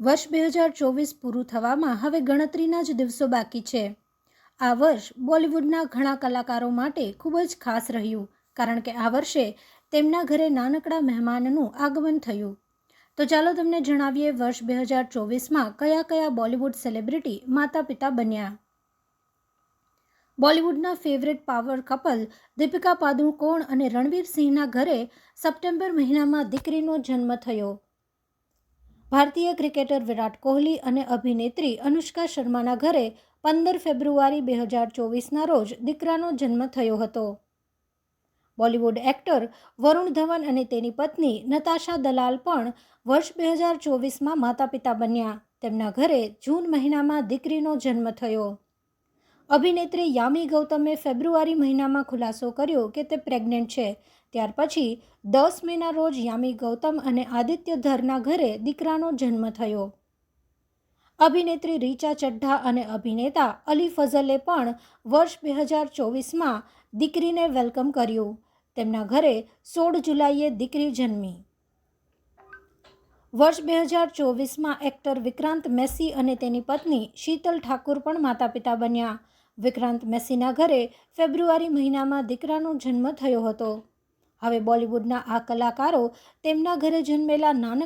વર્ષ બે હજાર ચોવીસ પૂરું થવામાં હવે ગણતરીના જ દિવસો બાકી છે. આ વર્ષ બોલિવૂડના ઘણા કલાકારો માટે ખૂબ જ ખાસ રહ્યું, કારણ કે આ વર્ષે તેમના ઘરે નાનકડા મહેમાનનું આગમન થયું. તો ચાલો તમને જણાવીએ વર્ષ બે હજાર ચોવીસમાં કયા કયા બોલિવૂડ સેલિબ્રિટી માતા પિતા બન્યા. બોલિવૂડના favourite power couple Deepika Padukone અને રણવીર સિંહના ઘરે સપ્ટેમ્બર મહિનામાં દીકરીનો જન્મ થયો. ભારતીય ક્રિકેટર વિરાટ કોહલી અને અભિનેત્રી અનુષ્કા શર્માના ઘરે પંદર ફેબ્રુઆરી બે હજાર ચોવીસના રોજ દીકરાનો જન્મ થયો હતો. બોલિવૂડ એક્ટર વરુણ ધવન અને તેની પત્ની નતાશા દલાલ પણ વર્ષ બે હજાર ચોવીસમાં માતા પિતા બન્યા. તેમના ઘરે જૂન મહિનામાં દીકરીનો જન્મ થયો. અભિનેત્રી યામી ગૌતમે ફેબ્રુઆરી મહિનામાં ખુલાસો કર્યો કે તે પ્રેગ્નન્ટ છે. ત્યાર પછી દસ મેના રોજ યામી ગૌતમ અને આદિત્ય ધરના ઘરે દીકરાનો જન્મ થયો. અભિનેત્રી રીચા ચડ્ઢા અને અભિનેતા અલી ફઝલે પણ વર્ષ બે હજાર ચોવીસમાં દીકરીને વેલકમ કર્યું. તેમના ઘરે સોળ જુલાઈએ દીકરી જન્મી. વર્ષ બે હજાર ચોવીસમાં એક્ટર વિક્રાંત મેસી અને તેની પત્ની શીતલ ઠાકુર પણ માતા પિતા બન્યા. વિક્રાંત મેસીના ઘરે ફેબ્રુઆરી મહિનામાં દીકરાનો જન્મ થયો હતો. હવે બોલિવૂડના આ કલાકારો તેમના ઘરે જન્મેલા નાનક